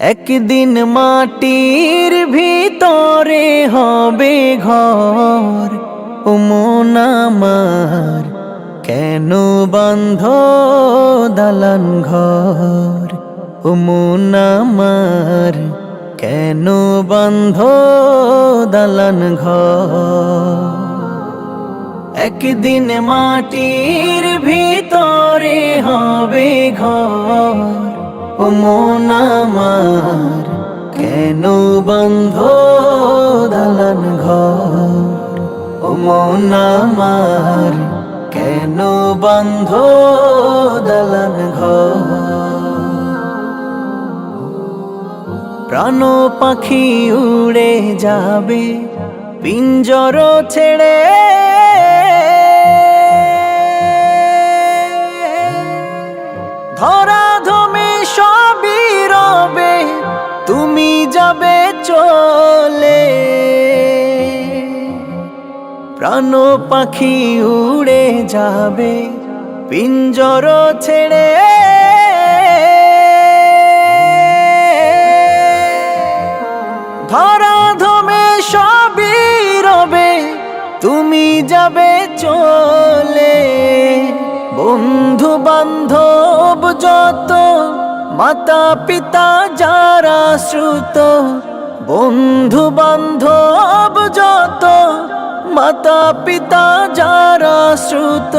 একদিন মাটির ভিতরে হবে ঘর। ও মন আমার কেন বন্ধ দালান ঘর? ও মন আমার কেন বন্ধ দালান ঘর? একদিন মাটির ভিতরে হবে ঘর। ও কেন বন্ধ দালান ঘর? ও মন কেন বন্ধ দালান ঘর? প্রাণ পাখি উড়ে যাবে, পিঞ্জর ছেড়ে। ধরা চলে। প্রাণ পাখি উড়ে যাবে, পিঞ্জর ছেড়ে। ধরা ধমে সবই রবে, তুমি যাবে চলে। বন্ধু বান্ধব যত মাতা পিতা যারা শ্রুত বন্ধু বান্ধব যত মাতা পিতা যারা শ্রুত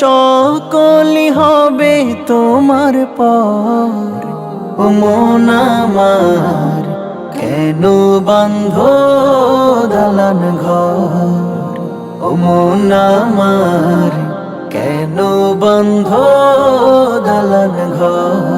সকলি হবে তোমার পর। ও মন আমার, কেন বন্ধ দালান ঘর? ও মন আমার, কেন বন্ধ দালান ঘর?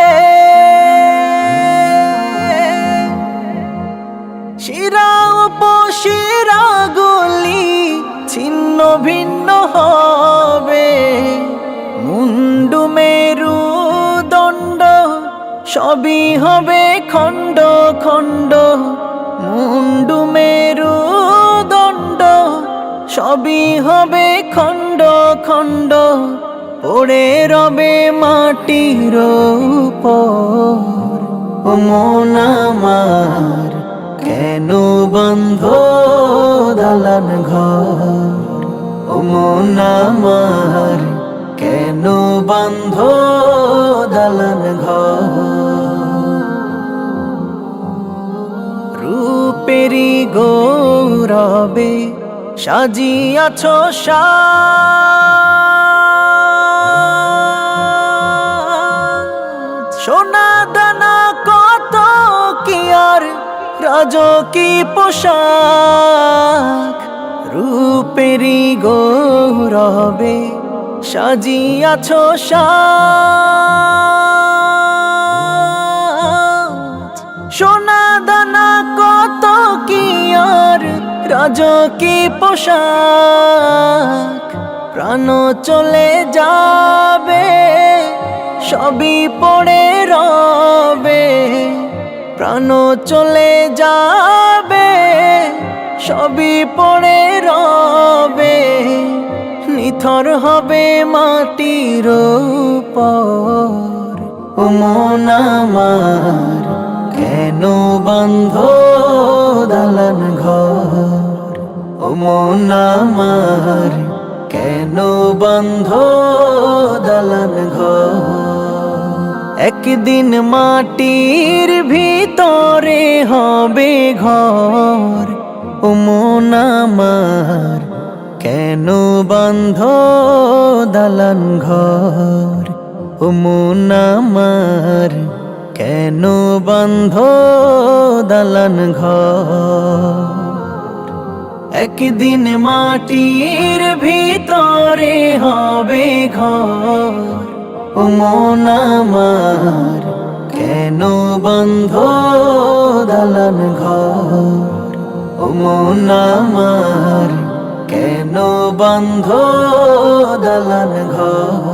শিরা উপশিরা গুলি ছিন্ন ভিন্ন হবে। মুন্ডু মেরু দণ্ড সবই হবে খণ্ড খণ্ড। মুন্ডু মেরু দণ্ড সবই হবে খণ্ড খণ্ড। পড়ে রবে মাটির উপর। ও মন আমার কেন বন্ধ দালান ঘর ও মন আমার, কেন বন্ধ দালান ঘর রূপেরি গৌরবে সাজিয়াছ সাজ। সোনা রাজ কি পোশাক? রূপেরি গৌরবে সাজিয়াছ সাজ। সোনা দানা কত কি আর, রাজ কি পোশাক? প্রাণ চলে যাবে, সবই পড়ে রবে। প্রাণ চলে যাবে, সবই পড়ে রবে। নিথর হবে মাটির উপর। ও মন আমার, কেন বন্ধ দালান ঘর? ও মন আমার, কেন বন্ধ দালান ঘর? একদিন মাটির ভিতরে হবে ঘর। ও মন আমার কেন বন্ধ দালান ঘর? ও মন আমার কেন বন্ধ দালান ঘর? একদিন মাটির ভিতরে হবে ঘর। মন আমার কেন বন্ধ দালান ঘর? ও মন আমার কেন বন্ধ দালান ঘর?